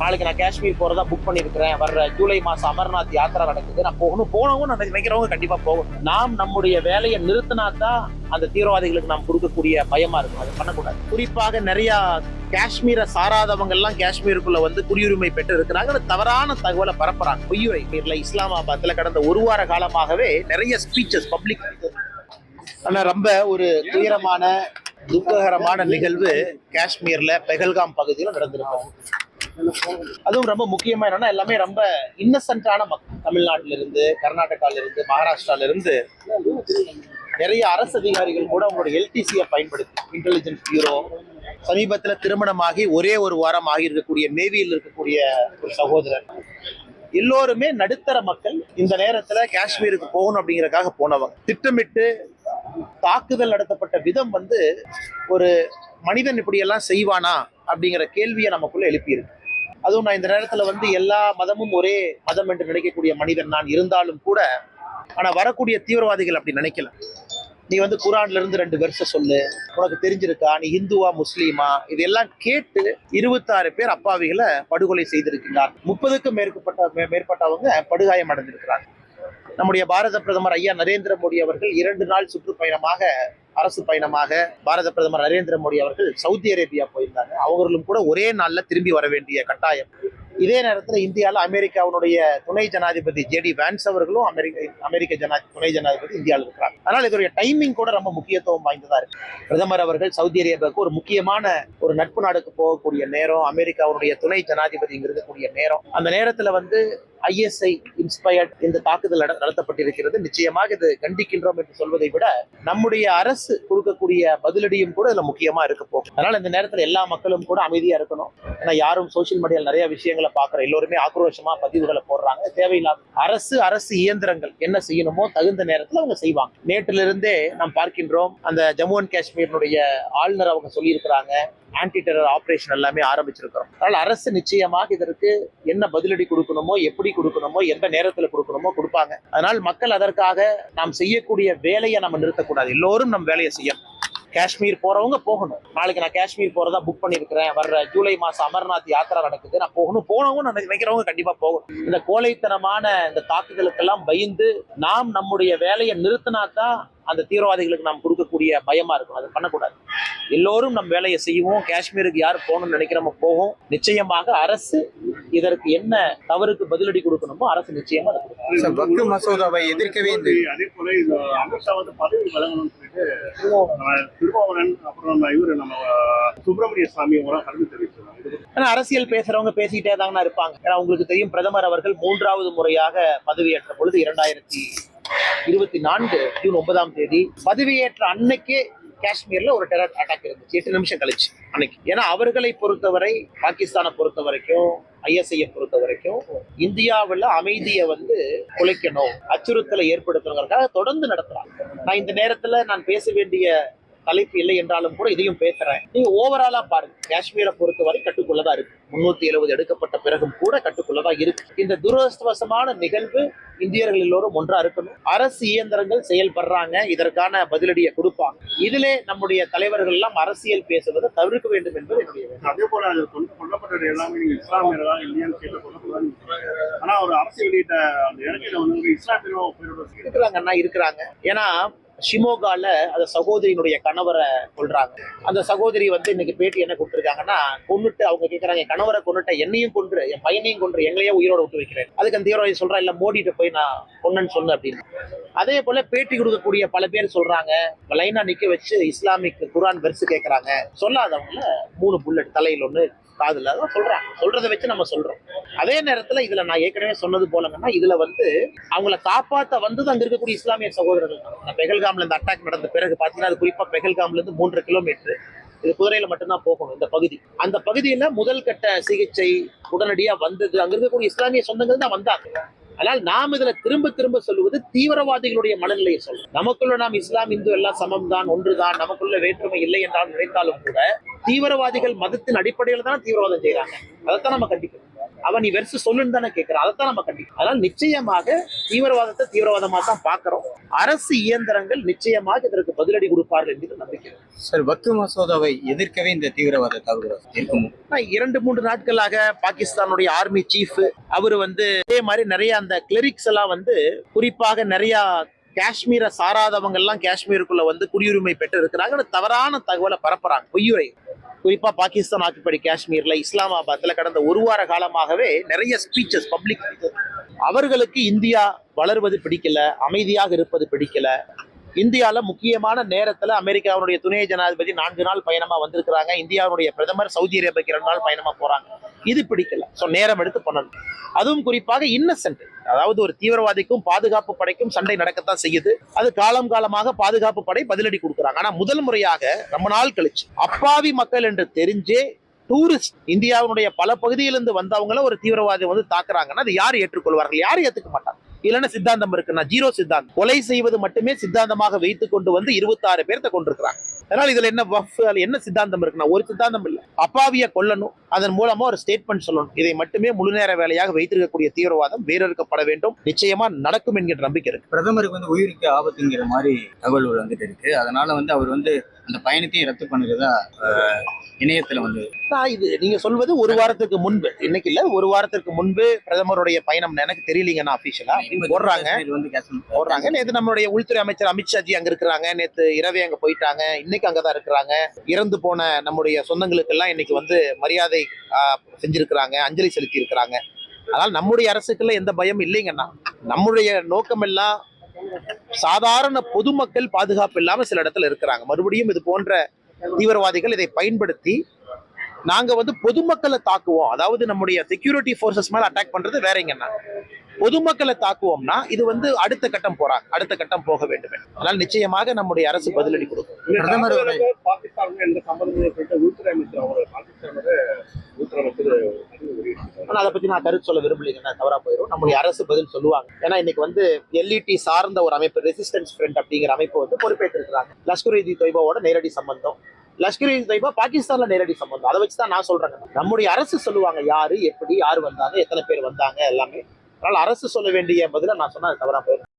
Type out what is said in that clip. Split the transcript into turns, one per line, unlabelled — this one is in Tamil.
நாளைக்கு நான் காஷ்மீர் போறதா புக் பண்ணிருக்கிறேன் வர்ற ஜூலை மாசம் அமர்நாத் யாத்திரா நடக்குது. நான் போகணும் போனவங்க நான் நினைக்கிறவங்க கண்டிப்பா போகணும் நாம் நம்முடைய வேலையை நிறுத்தினா தான் அந்த தீவிரவாதிகளுக்கு நாம் கொடுக்கக்கூடிய பயமா இருக்கும். அதை பண்ணக்கூடாது. குறிப்பாக நிறைய காஷ்மீரை சாராதவங்க எல்லாம் காஷ்மீருக்குள்ள வந்து குடியுரிமை பெற்று இருக்கிறாங்க தவறான தகவலை பரப்புறாங்க. பொய்யுரை மீர்ல இஸ்லாமாபாத்ல கடந்த ஒரு வார காலமாகவே நிறைய ஸ்பீச்சஸ் பப்ளிக் ஆனா ரொம்ப ஒரு துயரமான துக்ககரமான நிகழ்வு காஷ்மீர்ல பெகல்காம் பகுதியில் நடந்திருக்கும் அதுவும் ரொம்ப முக்கியமா என்னன்னா எல்லாமே ரொம்ப இன்னசென்ட்டான மக்கள். தமிழ்நாட்டில இருந்து கர்நாடகால இருந்து மகாராஷ்டிரால இருந்து நிறைய அரசு அதிகாரிகள் கூட அவங்களோட எல்டிசியை பயன்படுத்தி இன்டெலிஜென்ஸ் பியூரோ சமீபத்துல திருமணமாகி ஒரே ஒரு வாரம் ஆகியிருக்கக்கூடிய நேவியில் இருக்கக்கூடிய ஒரு சகோதரர். எல்லோருமே நடுத்தர மக்கள். இந்த நேரத்துல காஷ்மீருக்கு போகணும் அப்படிங்கறதுக்காக போனவங்க. திட்டமிட்டு தாக்குதல் நடத்தப்பட்ட விதம் வந்து ஒரு மனிதன் இப்படியெல்லாம் செய்வானா? அப்படிங்கிற கேள்வியை நமக்குள்ள எழுப்பியிருக்கு. அதுவும் நான் இந்த நேரத்தில் வந்து எல்லா மதமும் ஒரே மதம் என்று நினைக்கக்கூடிய மனிதன் நான் இருந்தாலும் கூட ஆனால் வரக்கூடிய தீவிரவாதிகள் அப்படி நினைக்கல. நீ வந்து குரான்ல இருந்து ரெண்டு வருஷம் சொல்லு உனக்கு தெரிஞ்சிருக்கா? நீ இந்துவா முஸ்லீமா? இதெல்லாம் கேட்டு இருபத்தாறு பேர் அப்பாவிகளை படுகொலை செய்திருக்கிறார். முப்பதுக்கும் மேற்பட்ட மே- மேற்பட்டவங்க படுகாயம் அடைந்திருக்கிறார் நம்முடைய பாரத பிரதமர் ஐயா நரேந்திர மோடி அவர்கள் இரண்டு நாள் சுற்றுப்பயணமாக அரசு பயணமாக பாரத பிரதமர் நரேந்திர மோடி அவர்கள் சவுதி அரேபியா போயிருந்தாங்க. அவர்களும் கூட ஒரே நாளில் திரும்பி வர வேண்டிய கட்டாயம். இதே நேரத்தில் இந்தியாவில் அமெரிக்காவுடைய துணை ஜனாதிபதி ஜேடி வேன்ஸ் அவர்களும் அமெரிக்க அமெரிக்க ஜனா துணை ஜனாதிபதி இந்தியாவில் இருக்கிறாங்க. அதனால் இதோடைய டைமிங் கூட ரொம்ப முக்கியத்துவம் வாய்ந்ததாக இருக்கு. பிரதமர் அவர்கள் சவுதி அரேபியாவுக்கு ஒரு முக்கியமான ஒரு நட்பு நாடுக்கு போகக்கூடிய நேரம் அமெரிக்காவுடைய துணை ஜனாதிபதி இருக்கக்கூடிய நேரம். அந்த நேரத்தில் வந்து ஐஎஸ்ஐ இன்ஸ்பயர்ட் இந்த தாக்குதல் நட- நடத்தப்பட்டிருக்கிறது. நிச்சயமாக இது கண்டிக்கின்றோம் என்று சொல்வதை விட நம்முடைய அரசு கொடுக்கக்கூடிய பதிலடியும் கூட இதுல முக்கியமா இருக்க போகும் அதனால இந்த நேரத்தில் எல்லா மக்களும் கூட அமைதியா இருக்கணும். ஏன்னா யாரும் சோஷியல் மீடியாவில் நிறைய விஷயங்களை பாக்குறோம் எல்லோருமே ஆக்ரோஷமா பதிவுகளை போடுறாங்க. தேவையில்லாத அரசு அரசு இயந்திரங்கள் என்ன செய்யணுமோ தகுந்த நேரத்தில் அவங்க செய்வாங்க. நேற்றிலிருந்தே நாம் பார்க்கின்றோம் அந்த ஜம்மு அண்ட் காஷ்மீரினுடைய ஆளுநர் அவங்க சொல்லியிருக்கிறாங்க ஆன்டி டெரர் ஆபரேஷன் எல்லாமே ஆரம்பிச்சிருக்கிறோம். அதனால அரசு நிச்சயமாக இதற்கு என்ன பதிலடி கொடுக்கணுமோ எப்படி கொடுக்கணுமோ எந்த நேரத்தில் கொடுக்கணுமோ கொடுப்பாங்க. அதனால் மக்கள் அதற்காக நாம் செய்யக்கூடிய வேலையை நம்ம நிறுத்தக்கூடாது. எல்லோரும் நம் வேலையை செய்யணும். காஷ்மீர் போறவங்க போகணும். நாளைக்கு நான் காஷ்மீர் போறதா புக் பண்ணிருக்கிறேன் வர்ற ஜூலை மாசம் அமர்நாத் யாத்திரா நடக்குது. நான் போகணும் போனவங்க நான் நினைக்கிறவங்க கண்டிப்பா போகணும். இந்த கோழைத்தனமான இந்த தாக்குதலுக்கெல்லாம் பயந்து நாம் நம்முடைய வேலையை நிறுத்தினா தான் அந்த தீவிரவாதிகளுக்கு நாம் கொடுக்கக்கூடிய பயமா இருக்கும். அதை பண்ணக்கூடாது. எல்லோரும் நம் வேலையை செய்வோம். காஷ்மீருக்கு யார் போகணும்னு நினைக்கிறோமோ போகும். நிச்சயமாக அரசு இதற்கு என்ன தவறுக்கு பதிலடி கொடுக்கணுமோ அரசு நிச்சயமா அதை கொடுக்கும்.
சார், வக்ஃபு மசோதாவை எதிர்க்கவே இந்த
அதே போல இந்த அமித்ஷா வந்து பதவி வழங்கணும்னு சொல்லிட்டு திருமாவளவன் அப்புறம் இவரு நம்ம சுப்பிரமணிய சாமி அவங்க கருத்து தெரிவிச்சிருக்காங்க. இது
ஆனா அரசியல் பேசுறவங்க பேசிக்கிட்டே தாங்கண்ணா இருப்பாங்க. ஏன்னா உங்களுக்கு தெரியும் பிரதமர் அவர்கள் மூன்றாவது முறையாக பதவியேற்ற பொழுது இரண்டாயிரத்தி இருபத்தி நான்கு ஜூன் ஒன்பதாம் தேதி பதவியேற்ற அன்னைக்கே காஷ்மீர்ல ஒரு டெரர் அட்டாக் இருந்துச்சு. எட்டு நிமிஷம் கழிச்சு அன்னைக்கு. ஏன்னா அவர்களை பொறுத்தவரை பாகிஸ்தானை பொறுத்த வரைக்கும் ஐஎஸ்ஐயை பொறுத்த வரைக்கும் இந்தியாவில் அமைதியை வந்து குலைக்கணும் அச்சுறுத்தலை ஏற்படுத்தணுங்கிறதுக்காக தொடர்ந்து நடத்துறாங்க. நான் இந்த நேரத்துல நான் பேச வேண்டிய தலைப்பு இல்லை என்றாலும் கூட இதையும் பேசுறேன். நீங்க ஓவராலா பாருங்க. காஷ்மீரை பொறுத்தவரை கட்டுக்குள்ளதான் இருக்கு. முன்னூத்தி எழுபது எடுக்கப்பட்ட பிறகும் கூட கட்டுக்குள்ளதான் இருக்கு. இந்த துரதிருஷ்டவசமான நிகழ்வு இந்தியர்கள் எல்லோரும் ஒன்றா இருக்கணும். அரசு இயந்திரங்கள் செயல்படுறாங்க இதற்கான பதிலடியை கொடுப்பாங்க. இதிலே நம்முடைய தலைவர்கள் எல்லாம் அரசியல் பேசுவதை தவிர்க்க வேண்டும் என்பது என்னுடைய.
அதே போல கொல்லப்பட்டது எல்லாமே இஸ்லாமியர்களா இல்லையான்னு கேட்டு. ஆனா ஒரு அரசு வெளியிட்ட அந்த இலக்கையில வந்து இஸ்லாமியரும் பேரோட
இருக்கிறாங்க அண்ணா இருக்கிறாங்க. ஏன்னா ஷிமோகால அந்த சகோதரியினுடைய கணவரை கொல்றாங்க. அந்த சகோதரி வந்து இன்னைக்கு பேட்டி என்ன கொடுத்துருக்காங்கன்னா கொன்னுட்டு அவங்க கேட்கறாங்க என் கணவரை கொண்டுட்ட என்னையும் கொன்று என் பையனையும் கொன்று எங்களையே உயிரோட விட்டு வைக்கிறேன். அதுக்கு அந்த தீவிரவாதி சொல்றா இல்ல மோடிட்டு போய் நான் கொன்னேன்னு சொன்னேன் அப்படின்னு. அதே போல பேட்டி கொடுக்கக்கூடிய பல பேர் சொல்றாங்க லைனா நிக்க வச்சு இஸ்லாமிக் குரான் வெர்சு கேட்கறாங்க சொல்லாதவங்கள மூணு புல்லட் தலையில் ஒன்று காதுல அதான் சொல்றாங்க. சொல்றதை வச்சு நம்ம சொல்றோம். அதே நேரத்துல இதுல நான் ஏற்கனவே சொன்னது போலங்கன்னா இதுல வந்து அவங்கள காப்பாத்த வந்தது அங்க இருக்கக்கூடிய இஸ்லாமிய சகோதரர்கள். தான். பெகல்காம்ல இந்த அட்டாக் நடந்த பிறகு பாத்தீங்கன்னா அது குறிப்பா பெகல்காம்ல இருந்து மூன்று கிலோமீட்டர் இது குதிரையில மட்டும்தான் போகணும் இந்த பகுதி. அந்த பகுதியில முதல் கட்ட சிகிச்சை உடனடியா வந்தது. அங்க இருக்கக்கூடிய இஸ்லாமிய சொந்தங்கள் தான் வந்தாங்க. ஆனால் நாம் இதுல திரும்ப திரும்ப சொல்லுவது தீவிரவாதிகளுடைய மனநிலையை சொல்றோம் நமக்குள்ள நாம் இஸ்லாம் இந்து எல்லாம் சமம் தான் ஒன்றுதான். நமக்குள்ள வேற்றுமை இல்லை என்றால் நினைத்தாலும் கூட தீவிரவாதிகள் மதத்தின் அடிப்படையில் தான் தீவிரவாதம் செய்யறாங்க அதைத்தான் நம்ம கண்டிக்கணும். அவன் நீ வெறுசு சொல்லுன்னு தானே கேட்கிறான் அதைத்தான் நம்ம கண்டிப்போம் அதனால நிச்சயமாக தீவிரவாதத்தை தீவிரவாதமா தான் பார்க்கிறோம். அரசு இயந்திரங்கள் நிச்சயமாக இதற்கு பதிலடி கொடுப்பார்கள் என்கிற நம்பிக்கை.
சார் வக்கு மசோதாவை எதிர்க்கவே இந்த தீவிரவாத
ஆனா, இரண்டு மூன்று நாட்களாக பாகிஸ்தானுடைய ஆர்மி சீஃப் அவர் வந்து இதே மாதிரி நிறைய அந்த கிளரிக்ஸ் எல்லாம் வந்து குறிப்பாக நிறைய காஷ்மீரை சாராதவங்க எல்லாம் காஷ்மீருக்குள்ள வந்து குடியுரிமை பெற்று இருக்கிறாங்கன்னு தவறான தகவலை பரப்புறாங்க. பொய்யுரை. குறிப்பா பாகிஸ்தான் ஆக்குப்படி காஷ்மீர்ல இஸ்லாமாபாத்ல கடந்த ஒரு வார காலமாகவே நிறைய ஸ்பீச்சஸ் பப்ளிக் அவர்களுக்கு இந்தியா வளர்வது பிடிக்கல அமைதியாக இருப்பது பிடிக்கல. இந்தியால முக்கியமான நேரத்துல அமெரிக்காவுடைய துணை ஜனாதிபதி நான்கு நாள் பயணமா வந்திருக்கிறாங்க. இந்தியாவுடைய பிரதமர் சவுதி அரேபியாவுக்கு இரண்டு நாள் பயணமா போறாங்க. இது பிடிக்கல. ஸோ நேரம் எடுத்து பண்ணணும். அதுவும் குறிப்பாக இன்னசென்ட் அதாவது ஒரு தீவிரவாதிக்கும் பாதுகாப்பு படைக்கும் சண்டை நடக்கத்தான் செய்யுது. அது காலம் காலமாக பாதுகாப்பு படை பதிலடி கொடுக்குறாங்க. ஆனா முதல் முறையாக ரொம்ப நாள் கழிச்சு அப்பாவி மக்கள் என்று தெரிஞ்சே டூரிஸ்ட் இந்தியாவுடைய பல பகுதியிலிருந்து வந்தவங்கள ஒரு தீவிரவாதி வந்து தாக்குறாங்கன்னா அது யார் ஏற்றுக்கொள்வார்கள்? யாரும் ஏற்றுக்க மாட்டாங்க? இல்லைன்னா சித்தாந்தம் இருக்குன்னா ஜீரோ சித்தாந்தம். கொலை செய்வது மட்டுமே சித்தாந்தமாக வைத்து கொண்டு வந்து இருபத்தாறு பேர்த்த கொண்டிருக்கிறாங்க. அதனால இதுல என்ன வஃப் என்ன சித்தாந்தம் இருக்குன்னா ஒரு சித்தாந்தம் இல்லை. அப்பாவிய கொல்லணும். அதன் மூலமா ஒரு ஸ்டேட்மெண்ட் சொல்லணும். இதை மட்டுமே முழு நேர வேலையாக வைத்திருக்கக்கூடிய தீவிரவாதம் வேறறுக்கப்பட வேண்டும். நிச்சயமா நடக்கும் என்கிற நம்பிக்கை இருக்கு.
பிரதமருக்கு வந்து உயிருக்கு ஆபத்துங்கிற மாதிரி தகவல் வந்துட்டு இருக்கு. அதனால வந்து அவர் வந்து அந்த பயணத்தையும் ரத்து பண்ணுறதா இணையத்துல வந்து
நான் இது நீங்க சொல்வது ஒரு வாரத்துக்கு முன்பு. இன்னைக்கு இல்ல ஒரு வாரத்திற்கு முன்பு பிரதமருடைய பயணம் எனக்கு தெரியலீங்கன்னா அபிஷியலா போடுறாங்க. போடுறாங்க. நேத்து நம்மளுடைய உள்துறை அமைச்சர் அமித்ஷாஜி அங்க இருக்கிறாங்க. நேத்து இரவே அங்க போயிட்டாங்க. இன்னைக்கு அங்கதான் இருக்கிறாங்க. இறந்து போன நம்முடைய சொந்தங்களுக்கு எல்லாம் இன்னைக்கு வந்து மரியாதை செஞ்சிருக்கிறாங்க. அஞ்சலி செலுத்தி இருக்கிறாங்க அதனால நம்முடைய அரசுக்குள்ள எந்த பயம் இல்லைங்கன்னா நம்முடைய நோக்கம் எல்லாம் சாதாரண பொதுமக்கள் பாதுகாப்பு இல்லாம சில இடத்துல இருக்கிறாங்க. மறுபடியும் இது போன்ற தீவிரவாதிகள் இதை பயன்படுத்தி நாங்க வந்து பொதுமக்களை தாக்குவோம். அதாவது நம்முடைய செக்யூரிட்டி ஃபோர்ஸஸ் மேல அட்டாக் பண்றது வேறங்கன்னா பொதுமக்களை தாக்குவோம்னா இது வந்து அடுத்த கட்டம் போறாங்க. அடுத்த கட்டம் போக வேண்டும். அதனால நிச்சயமாக நம்முடைய அரசு பதிலடி கொடுக்கும்.
பிரதமர்
பிரதமர் பாகிஸ்தான் எந்த சம்பந்தம் சொல்லிட்டு உள்துறை அமைச்சர் அவர் பாகிஸ்தானோட உள்துறை அமைச்சர் அறிவு வெளியிட்டிருக்காரு.
ஆனா அதை பத்தி நான் கருத்து சொல்ல விரும்பலைங்கன்னா தவறா போயிடும் நம்முடைய அரசு பதில் சொல்லுவாங்க. ஏன்னா இன்னைக்கு வந்து எல்இடி சார்ந்த ஒரு அமைப்பு ரெசிஸ்டன்ஸ் ஃப்ரண்ட் அப்படிங்கிற அமைப்பு வந்து பொறுப்பேற்றிருக்கிறாங்க. லஷ்கர் இ தொய்பாவோட நேரடி சம்பந்தம். லஷ்கர் இ தொய்பா பாகிஸ்தான்ல நேரடி சம்பந்தம். அதை வச்சு தான் நான் சொல்றேங்க. நம்முடைய அரசு சொல்லுவாங்க யாரு எப்படி யார் வந்தாங்க எத்தனை பேர் வந்தாங்க எல்லாமே. அதனால அரசு சொல்ல வேண்டிய பதில நான் சொன்னா அது தவறா போயிடும்